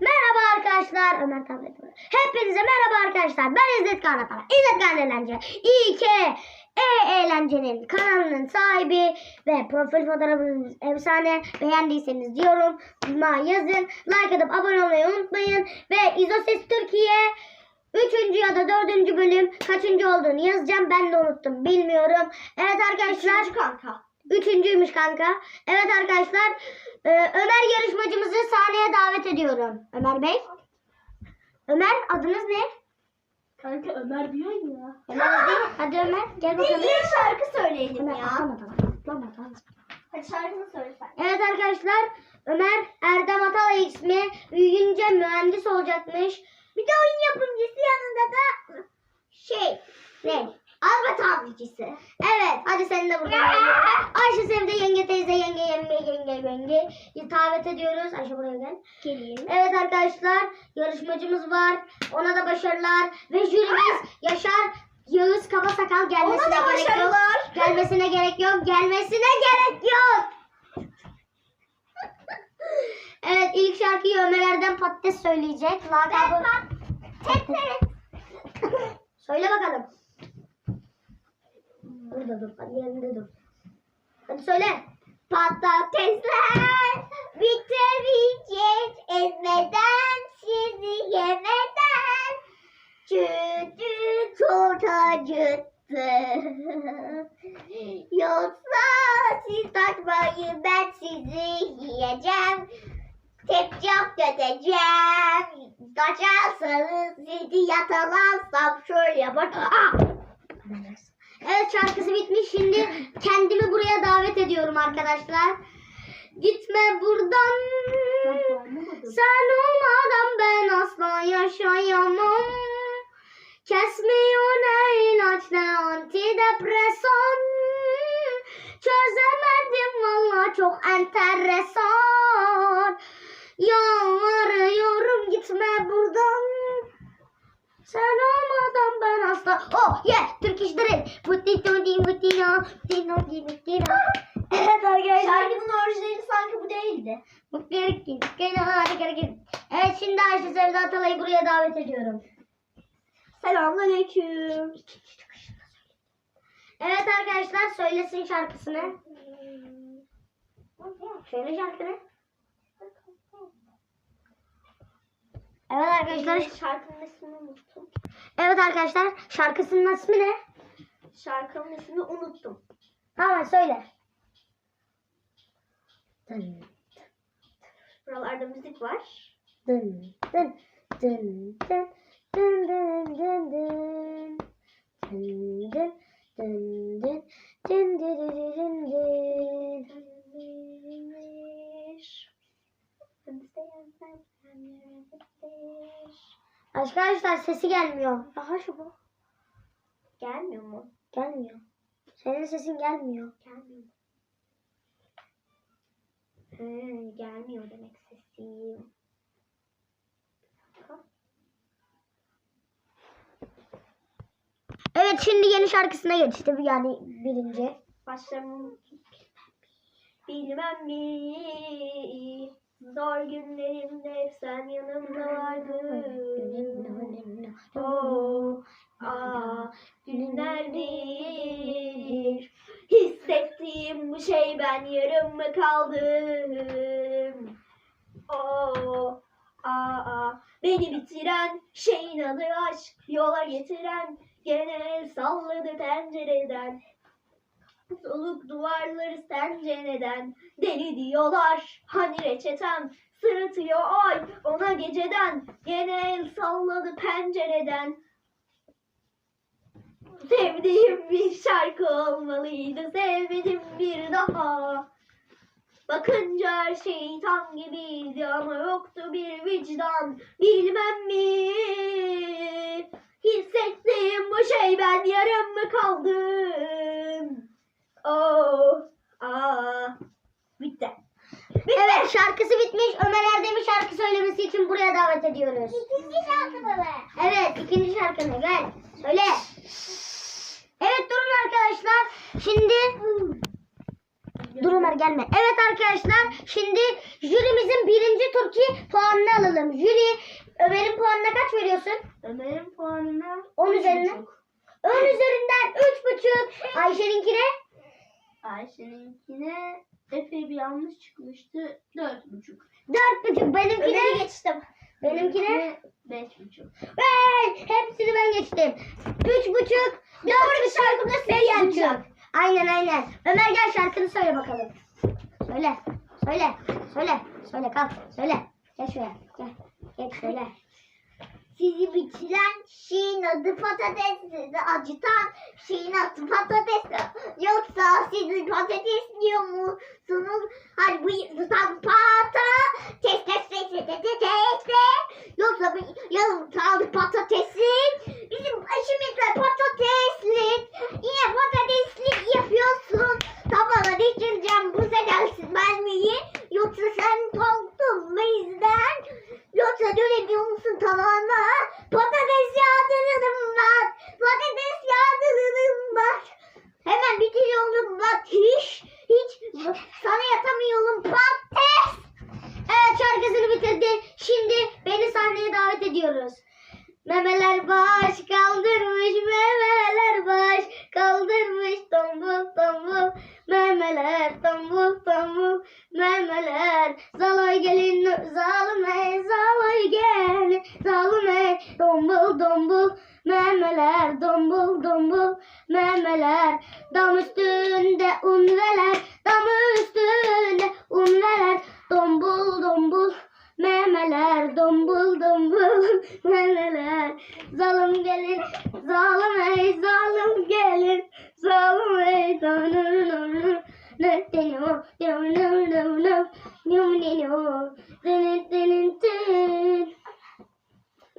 merhaba arkadaşlar. Ömer tablet var. Hepinize merhaba arkadaşlar. Ben İzzet Karnatara. İzzet Karnatara Eğlence. İK E Eğlence'nin kanalının sahibi ve profil fotoğrafınız efsane. Beğendiyseniz diyorum. Ma yazın. Like atıp abone olmayı unutmayın. Ve İzoses Türkiye Üçüncü ya da dördüncü bölüm kaçıncı olduğunu yazacağım. Ben de unuttum. Bilmiyorum. Evet arkadaşlar. Üçüncü kanka. Üçüncüymüş kanka. Evet arkadaşlar. e, Ömer yarışmacımızı sahneye davet ediyorum. Ömer Bey. Ömer adınız ne? Kanka Ömer diyor ya. Ömer değil. Hadi Ömer gel bakalım. bir şarkı söyleyelim Ömer ya. atlama tamam. Atlama tamam. Hadi şarkını söyle sen. Evet arkadaşlar. Ömer Erdem Atalay ismi. Büyüyünce mühendis olacakmış. Bir de oyun yapımcısı yanında da şey Ne? Araba tamircisi. Evet. Hadi sen de buradan. Ayşe Sevde yenge teyze yenge yenge yenge yenge. Davet ediyoruz. Ayşe buraya gel. Geleyim. Evet arkadaşlar yarışmacımız var. Ona da başarılar. Ve jürimiz Yaşar Yağız Kaba Sakal gelmesine Ona da gerek yok. başarılar. Gelmesine gerek yok. Gelmesine gerek yok. evet ilk şarkıyı Ömer Erdem Patates söyleyecek. Lakabı... Söyle bakalım. Burada dur. Hadi yerinde dur. Hadi söyle. Patatesler bitmeyecek ezmeden sizi yemeden Çocuk çok acıttı Yoksa siz kaçmayın ben sizi yiyeceğim Tepcap göteceğim Kaçarsanız sizi yatalansam şöyle yapar Ah! Evet şarkısı bitmiş. Şimdi kendimi buraya davet ediyorum arkadaşlar. Gitme buradan. Sen olmadan ben asla yaşayamam. Kesmiyor ne antidepresan. Çözemedim valla çok enteresan. Yalvarıyorum gitme buradan. Sen olmadan ben asla... Oh yeah! Turkish drill. Vutti tutti vutti no. Vutti no di vutti no. Evet arkadaşlar. Şarkının orijinali sanki bu değildi. Evet şimdi Ayşe Sevda Atalay'ı buraya davet ediyorum. Selamünaleyküm. Evet arkadaşlar söylesin şarkısını. Söyle şarkını. Evet arkadaşlar. Şarkının ismini unuttum. Evet arkadaşlar şarkısının ismi ne? Şarkının ismini unuttum. Tamam söyle. Dın Buralarda müzik var. dın dın dın dın dın dın dın dın dın dın dın dın dın dın dın. Arkadaşlar sesi gelmiyor. Aha şu bu. Gelmiyor mu? Gelmiyor. Senin sesin gelmiyor. Gelmiyor. He, gelmiyor demek sesim. Evet şimdi yeni şarkısına geçti yani birinci. Başlarım bilmem mi Zor günlerimde sen yanımda vardın Oh, aa, günlerdir Hissettiğim bu şey ben yarım mı kaldım Oh, aa, beni bitiren şeyin adı aşk Yola getiren gene salladı pencereden Soluk duvarları sence neden? Deli diyorlar hani reçetem Sırıtıyor. Ay ona geceden Gene salladı pencereden Sevdiğim bir şarkı olmalıydı Sevmedim bir daha Bakınca her şey tam gibiydi ama yoktu bir vicdan Bilmem mi Hissettiğim bu şey ben yarım mı kaldım Oh, aa, bitti. Bitti. Evet şarkısı bitmiş. Ömer Erdem'i şarkı söylemesi için buraya davet ediyoruz. İkinci şarkı mı? Evet ikinci şarkını gel. Söyle. Evet durun arkadaşlar. Şimdi dur Ömer arkadaşlar gelme. Evet arkadaşlar şimdi jürimizin birinci turki puanını alalım. Jüri Ömer'in puanına kaç veriyorsun? Ömer'in puanına 10 üzerinden. 10 üzerinden 3,5. Ayşe'ninkine? Ayşe'ninkine epey bir yanlış çıkmıştı. Dört buçuk. 4,5. Benimkine? Geçtim. Benimkine? Beş buçuk. Hey, hepsini ben geçtim. 3,5. 4,5. şarkımda Beş sekiz buçuk. buçuk. Aynen aynen. Ömer gel şarkını söyle bakalım. Söyle. Söyle. Söyle. Söyle kalk. Söyle. Gel şuraya. Gel. Geç söyle. Sizi bitiren şeyin adı patates, sizi acıtan şeyin adı patates. Yoksa siz patates diyor musunuz? Hani bu tutan patates, tes, tes, tes, tes, tes, tes. Yoksa bu yarım kaldı patatesin. Bizim işimizle patateslik. Yine patateslik yapıyorsun. Tavana geçireceğim bu sefersiz mermiyi. Yoksa sen korktun bizden. Yoksa dönemiyor musun tavana? Patates yağdırırım ben. Patates yağdırırım ben. Hemen bitiriyorum bak hiç. Hiç sana yatamıyorum patates. Evet şarkısını bitirdi. Şimdi beni sahneye davet ediyoruz. Memeler baş kaldırmış, memeler baş kaldırmış, tombul tombul, memeler tombul tombul, memeler. Zaloy gelin, zalıme, zaloy gelin, zalıme, tombul tombul, memeler, tombul tombul, memeler. Dam üstünde unveler, dam üstünde unveler, tombul tombul. Memeler dombul dombul memeler. Zalım gelin zalim ey zalim gelin Zalim ey zalim ne deniyor deniyor deniyor. Deniyor deniyor deniyor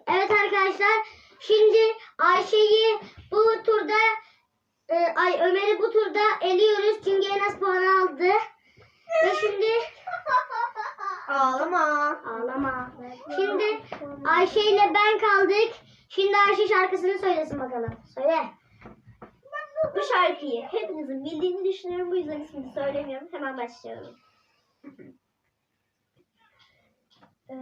Evet arkadaşlar şimdi Ayşe'yi bu turda e, ay Ömer'i bu turda eliyoruz çünkü en az puan aldı. Ve şimdi Ağlama. Ağlama. Şimdi Ayşe ile ben kaldık. Şimdi Ayşe şarkısını söylesin bakalım. Söyle. Bu şarkıyı hepinizin bildiğini düşünüyorum. Bu yüzden ismini söylemiyorum. Hemen başlıyorum. Ee,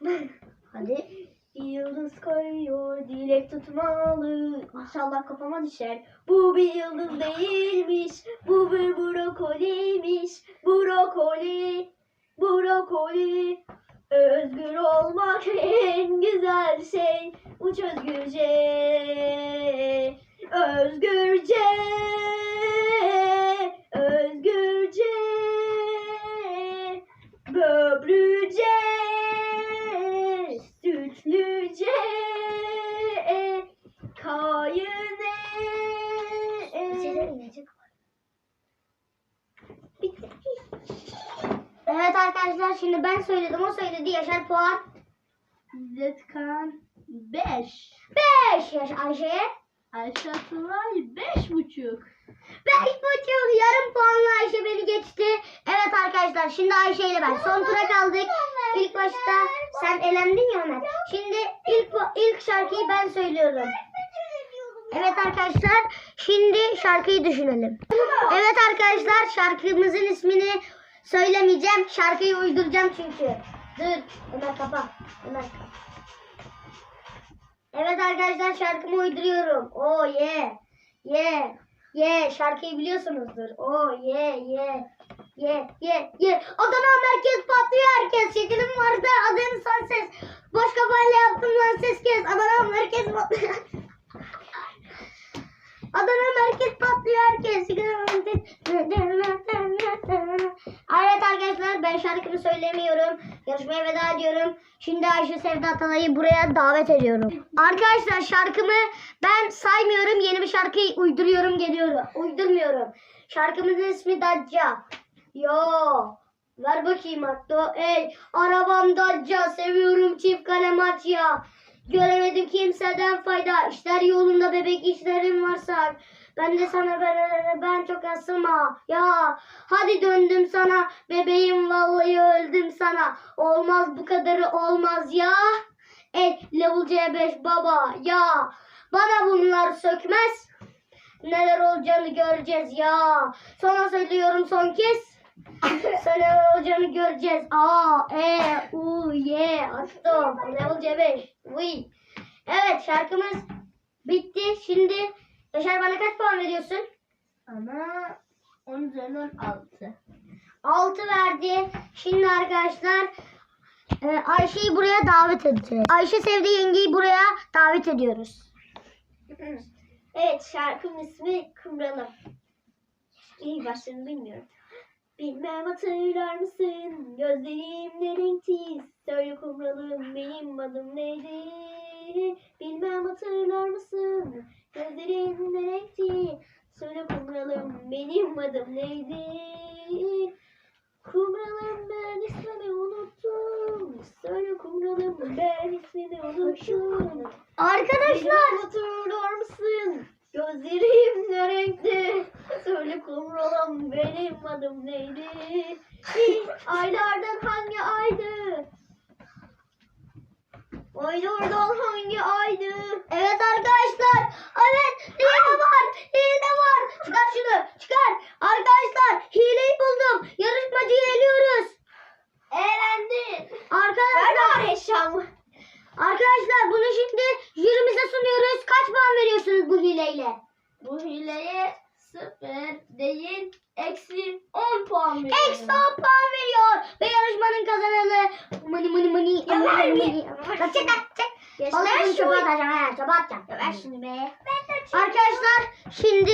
Hadi. Yıldız koyuyor, dilek tutmalı. İnşallah kafama düşer. Bu bir yıldız değilmiş. Bu bir brokoliymiş. Brokoli, brokoli. Özgür olmak en güzel şey. Uç özgürce. Özgürce. Özgürce. Böbrüce. Sütlüce. Kayını. Bitti. Evet arkadaşlar şimdi ben söyledim o söyledi Yaşar puan. Zetkan 5. 5 yaş Ayşe'ye. Ayşe Turay 5 buçuk. 5 buçuk yarım puanla Ayşe beni geçti. Evet arkadaşlar şimdi Ayşe ile ben son tura kaldık. İlk başta sen elendin ya Ömer. Şimdi ilk ilk şarkıyı ben söylüyorum. Evet arkadaşlar şimdi şarkıyı düşünelim. Evet arkadaşlar şarkımızın ismini söylemeyeceğim. Şarkıyı uyduracağım çünkü. Dur Ömer kapa. Ömer kapa. Evet arkadaşlar şarkımı uyduruyorum. Oh yeah. Yeah. Yeah. Şarkıyı biliyorsunuzdur. Oh yeah yeah. Yeah yeah yeah. Adana merkez patlıyor herkes. Şekerim varsa adın son ses. Boş kafayla yaptım lan ses kes. Adana merkez patlıyor. Adana merkez patlıyor herkes. Evet arkadaşlar ben şarkımı söylemiyorum. Yarışmaya veda ediyorum. Şimdi Ayşe Sevda Atalay'ı buraya davet ediyorum. Arkadaşlar şarkımı ben saymıyorum. Yeni bir şarkıyı uyduruyorum geliyorum. Uydurmuyorum. Şarkımızın ismi Dacca. Yo. Ver bakayım hatta. Ey arabam Dacca. Seviyorum çift kalem aç ya. Göremedim kimseden fayda. İşler yolunda bebek işlerim varsa. Ben de sana ben, ben çok asılma. Ya hadi döndüm sana. Bebeğim vallahi öldüm sana. Olmaz bu kadarı olmaz ya. El level C5 baba ya. Bana bunlar sökmez. Neler olacağını göreceğiz ya. Sana söylüyorum son kez. Sonra hocanı göreceğiz. A, E, U, Y, açtım. Level C5. Uy. Evet şarkımız bitti. Şimdi Yaşar bana kaç puan veriyorsun? Ama 10 üzerinden 6. 6 verdi. Şimdi arkadaşlar e, Ayşe'yi buraya davet edeceğiz. Ayşe sevdiği yengeyi buraya davet ediyoruz. evet şarkının ismi Kımralım. İyi başlarını bilmiyorum. Bilmem hatırlar mısın gözlerim ne renkti Söyle kumralım benim adım neydi Bilmem hatırlar mısın gözlerin ne renkti Söyle kumralım benim adım neydi Kumralım ben ismini unuttum Söyle kumralım ben ismini unuttum Arkadaşlar hatırlar mısın? Gözlerim ne renkli? Söyle kumralam benim adım neydi? Aylardan hangi aydı? Aylardan hangi aydı? Evet arkadaşlar. Hile var. Hile var. Çıkar şunu. Çıkar. Arkadaşlar hileyi buldum. Yarışmacıyı eliyoruz. Eğlendin. Ver Arkadaşlar. bari eşyamı. Arkadaşlar bunu şimdi jürimize sunuyoruz. Kaç puan veriyorsunuz bu hileyle? Bu hileye sıfır değil eksi 10 puan veriyorum. Eksi 10 puan veriyor. Ve yarışmanın kazananı mani mani mani. Ya mani, ver mani, bir. mani. Ver bunu çöpe atacağım. He, çöpe atacağım. Ya ver be. Arkadaşlar şimdi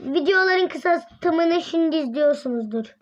videoların kısa tımını şimdi izliyorsunuzdur.